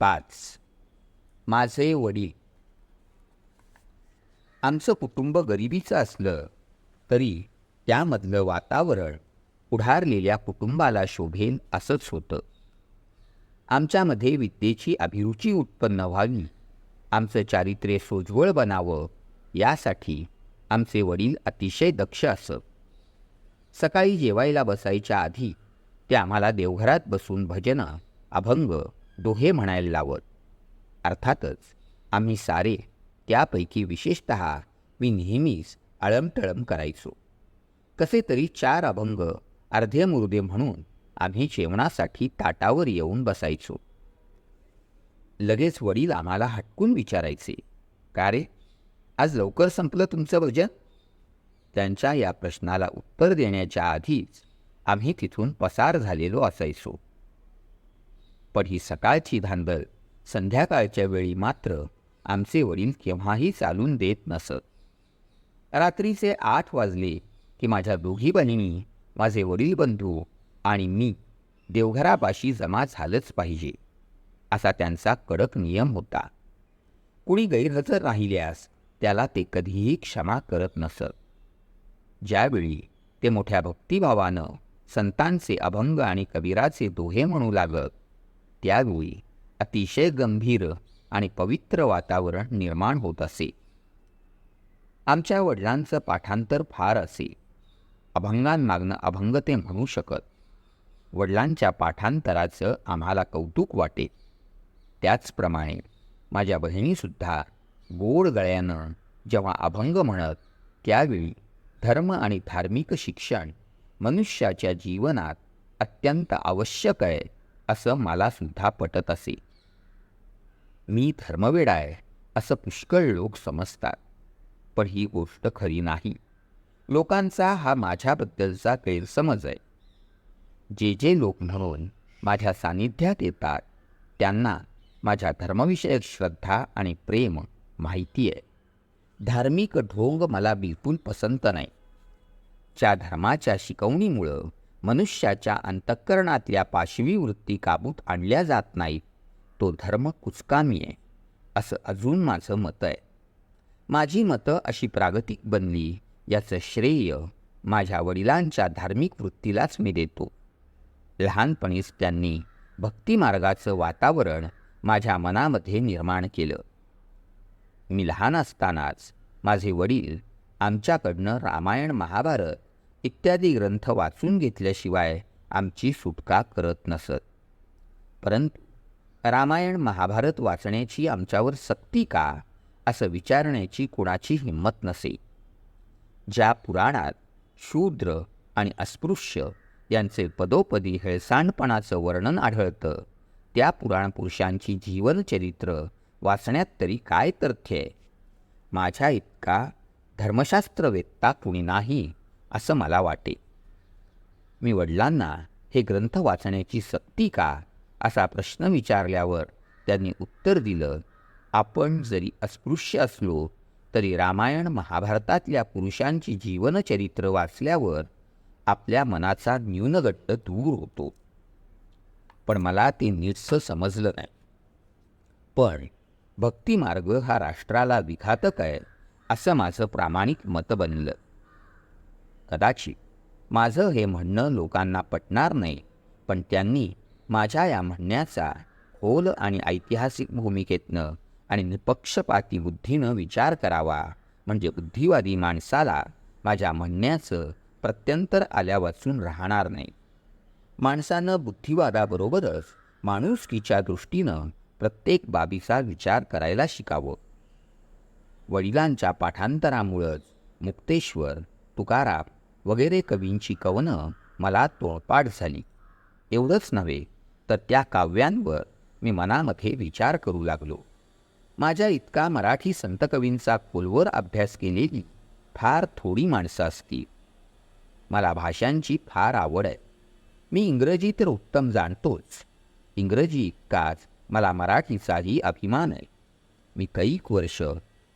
पाच. माझे वडील. आमचं कुटुंब गरिबीचं असलं तरी त्यामधलं वातावरण उढारलेल्या कुटुंबाला शोभेल असंच होतं. आमच्यामध्ये विद्येची अभिरुची उत्पन्न व्हावी आमचं चारित्र्य सोज्वळ बनावं यासाठी आमचे वडील अतिशय दक्ष असत. सकाळी जेवायला बसायच्या आधी ते आम्हाला देवघरात बसून भजनं अभंग दोहे म्हणायला लावत. अर्थातच आम्ही सारे त्यापैकी विशेषत मी नेहमीच आळमटळम करायचो. कसे तरी चार अभंग अर्धे मुर्दे म्हणून आम्ही जेवणासाठी ताटावर येऊन बसायचो. लगेच वडील आम्हाला हटकून विचारायचे का रे? आज लवकर संपलं तुमचं भजन? त्यांच्या या प्रश्नाला उत्तर देण्याच्या आधीच आम्ही तिथून पसार झालेलो असायचो. पण ही सकाळची धांदल संध्याकाळच्या वेळी मात्र आमचे वडील केव्हाही चालून देत नसत. रात्रीचे आठ वाजले की माझ्या दोघी बहिणी माझे वडील बंधू आणि मी देवघरापाशी जमा झालंच पाहिजे असा त्यांचा कडक नियम होता. कुणी गैरहजर राहिल्यास त्याला ते कधीही क्षमा करत नसत. ज्यावेळी ते मोठ्या भक्तिभावानं संतांचे अभंग आणि कबीराचे दोहे म्हणू लागत त्यावेळी अतिशय गंभीर आणि पवित्र वातावरण निर्माण होत असे. आमच्या वडिलांचं पाठांतर फार असे. अभंगांमागनं अभंग ते म्हणू शकत. वडिलांच्या पाठांतराचं आम्हाला कौतुक वाटे. त्याचप्रमाणे माझ्या बहिणीसुद्धा गोड गळ्यानं जेव्हा अभंग म्हणत त्यावेळी धर्म आणि धार्मिक शिक्षण मनुष्याच्या जीवनात अत्यंत आवश्यक आहे. असं मलासुद्धा पटत असे. मी धर्मवेड आहे असं पुष्कळ लोक समजतात. पण ही गोष्ट खरी नाही. लोकांचा हा माझ्याबद्दलचा गैरसमज आहे. जे जे लोक म्हणून माझ्या सानिध्यात येतात त्यांना माझ्या धर्मविषयक श्रद्धा आणि प्रेम माहिती आहे. धार्मिक ढोंग मला बिलकुल पसंत नाही. ज्या धर्माच्या शिकवणीमुळं मनुष्याच्या अंतःकरणातल्या पाशवी वृत्ती काबूत आणल्या जात नाहीत. तो धर्म कुचकामी आहे असं अजून माझं मत आहे. माझी मतं अशी प्रागतिक बनली याचं श्रेय माझ्या वडिलांच्या धार्मिक वृत्तीलाच मी देतो. लहानपणीच त्यांनी भक्तिमार्गाचं वातावरण माझ्या मनामध्ये निर्माण केलं. मी लहान असतानाच माझे वडील आमच्याकडनं रामायण महाभारत इत्यादी ग्रंथ वाचून घेतल्याशिवाय आमची सुटका करत नसत. परंतु रामायण महाभारत वाचण्याची आमच्यावर सक्ती का? असं विचारण्याची कुणाची हिंमत नसे. ज्या पुराणात शूद्र आणि अस्पृश्य यांचे पदोपदी हेळसांडपणाचं वर्णन आढळतं त्या पुराणपुरुषांची जीवनचरित्र वाचण्यात तरी काय तथ्य आहे? माझ्या इतका धर्मशास्त्रवेत्ता कुणी नाही. असं मला वाटे. मी वडिलांना हे ग्रंथ वाचण्याची सक्ती का? असा प्रश्न विचारल्यावर त्यांनी उत्तर दिलं आपण जरी अस्पृश्य असलो तरी रामायण महाभारतातल्या पुरुषांची जीवनचरित्र वाचल्यावर आपल्या मनाचा न्यूनगट्ट दूर होतो. पण मला ते नीटसं समजलं नाही. पण भक्तिमार्ग हा राष्ट्राला विघातक आहे असं माझं प्रामाणिक मत बनलं. कदाचित. माझं हे म्हणणं लोकांना पटणार नाही पण त्यांनी माझ्या या म्हणण्याचा खोल आणि ऐतिहासिक भूमिकेतनं आणि निपक्षपाती बुद्धीनं विचार करावा म्हणजे बुद्धिवादी माणसाला माझ्या म्हणण्याचं प्रत्यंतर आल्या वाचून राहणार नाही. माणसानं बुद्धिवादाबरोबरच माणुसकीच्या दृष्टीनं प्रत्येक बाबीचा विचार करायला शिकावं. वडिलांच्या पाठांतरामुळंच मुक्तेश्वर तुकाराम वगैरे कवींची कवनं मला तोळपाट झाली. एवढंच नव्हे तर त्या काव्यांवर मी मनामध्ये विचार करू लागलो. माझ्या इतका मराठी संतकवींचा खोलवर अभ्यास केलेली फार थोडी माणसं असतील. मला भाषांची फार आवड आहे. मी इंग्रजी तर उत्तम जाणतोच. इंग्रजी इतकाच मला मराठीचाही अभिमान आहे. मी कैक वर्ष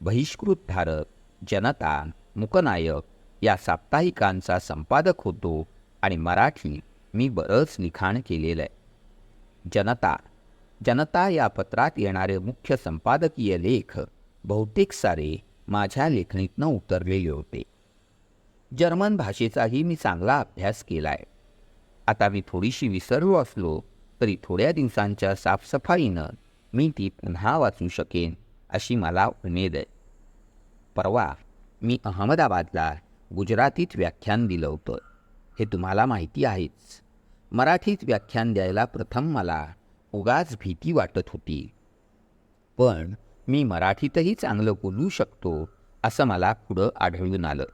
बहिष्कृत धारक जनता मुकनायक या साप्ताहिकांचा संपादक होतो आणि मराठी मी बरंच लिखाण केलेलं आहे जनता जनता या पत्रात येणारे मुख्य संपादकीय लेख बहुतेक सारे माझ्या लेखणीतनं उतरलेले होते. जर्मन भाषेचाही मी चांगला अभ्यास केला आहे आता मी थोडीशी विसरलो असलो तरी थोड्या दिवसांच्या साफसफाईनं मी ती पुन्हा वाचू शकेन अशी मला उमेद आहे परवा मी अहमदाबादला गुजरातीत व्याख्यान दिलं होतं. हे तुम्हाला माहिती आहेच. मराठीत व्याख्यान द्यायला प्रथम मला उगाच भीती वाटत होती. पण मी मराठीतही चांगलं बोलू शकतो असं मला पुढं आढळून आलं.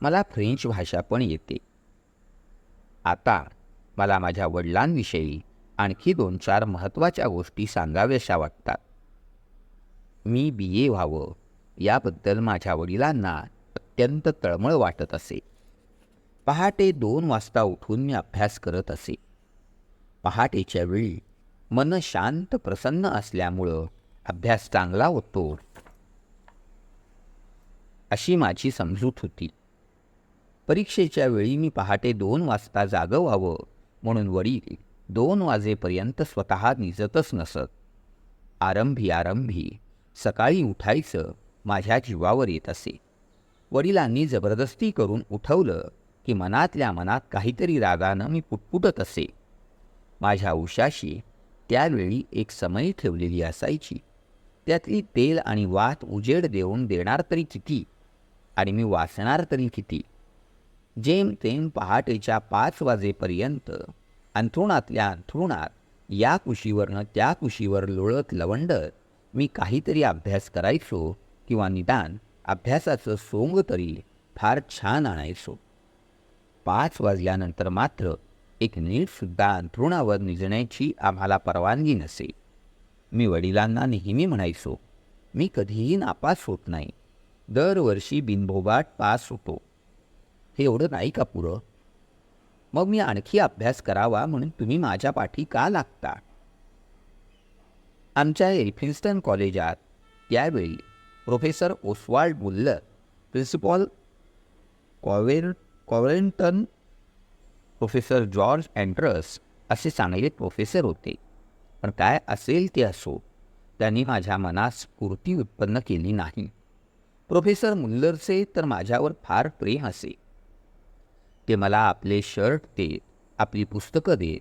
मला फ्रेंच भाषा पण येते. आता मला माझ्या वडिलांविषयी आणखी दोन चार महत्त्वाच्या गोष्टी सांगाव्याशा वाटतात. मी बी ए व्हावं याबद्दल माझ्या वडिलांना अत्यंत तळमळ वाटत असे. पहाटे दोन वाजता उठून मी अभ्यास करत असे. पहाटेच्या वेळी मन शांत प्रसन्न असल्यामुळं अभ्यास चांगला होतो. अशी माझी समजूत होती. परीक्षेच्या वेळी मी पहाटे दोन वाजता जागं व्हावं म्हणून वडील दोन वाजेपर्यंत स्वतः निजतच नसत. आरंभी आरंभी सकाळी उठायचं माझ्या जीवावर येत असे. वडिलांनी जबरदस्ती करून उठवलं की मनातल्या मनात काहीतरी रागानं मी पुटपुटत असे. माझ्या उशाशी त्यावेळी एक समय ठेवलेली असायची. त्यातली तेल आणि वात उजेड देऊन देणार तरी किती आणि मी वाचणार तरी किती. जेमतेम पहाटेच्या पाच वाजेपर्यंत अंथरुणातल्या अंथरुणात या कुशीवरनं त्या कुशीवर लोळत लवंडत मी काहीतरी अभ्यास करायचो किंवा निदान अभ्यासाचं सोंग तरी फार छान आणायचो. पाच वाजल्यानंतर मात्र एक नीटसुद्धा अंथरुणावर निजण्याची आम्हाला परवानगी नसे. मी वडिलांना नेहमी म्हणायचो मी कधीही नापास होत नाही. दरवर्षी बिनभोबाट पास होतो. हे एवढं नाही का पुरं? मग मी आणखी अभ्यास करावा म्हणून तुम्ही माझ्या पाठी का लागता? आमच्या एल्फिन्स्टन कॉलेजात त्यावेळी प्रोफेसर ओस्वाल्ड मुल्लर प्रिन्सिपॉल कॉवेर कॉवेंटन प्रोफेसर जॉर्ज अँड्रस असे चांगले प्रोफेसर होते. पण काय असेल ते असो त्यांनी माझ्या मनात स्फूर्ती उत्पन्न केली नाही. प्रोफेसर मुल्लरचे तर माझ्यावर फार प्रेम असे. ते मला आपले शर्ट देत आपली पुस्तकं देत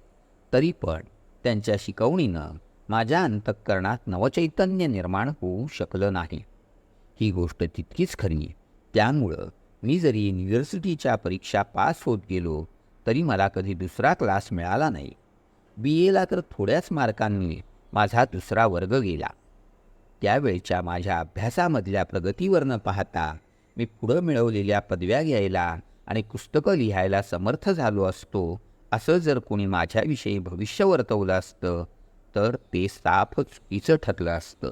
तरी पण त्यांच्या शिकवणीनं माझ्या अंतःकरणात नवचैतन्य निर्माण होऊ शकलं नाही. ही गोष्ट तितकीच खरी त्यामुळं मी जरी युनिव्हर्सिटीच्या परीक्षा पास होत गेलो तरी मला कधी दुसरा क्लास मिळाला नाही. बी एला तर थोड्याच मार्कांनी माझा दुसरा वर्ग गेला. त्यावेळच्या माझ्या अभ्यासामधल्या प्रगतीवरनं पाहता मी पुढं मिळवलेल्या पदव्या घ्यायला आणि पुस्तकं लिहायला समर्थ झालो असतो असं जर कोणी माझ्याविषयी भविष्य वर्तवलं असतं तर ते साफ चुकीचं ठरलं असतं.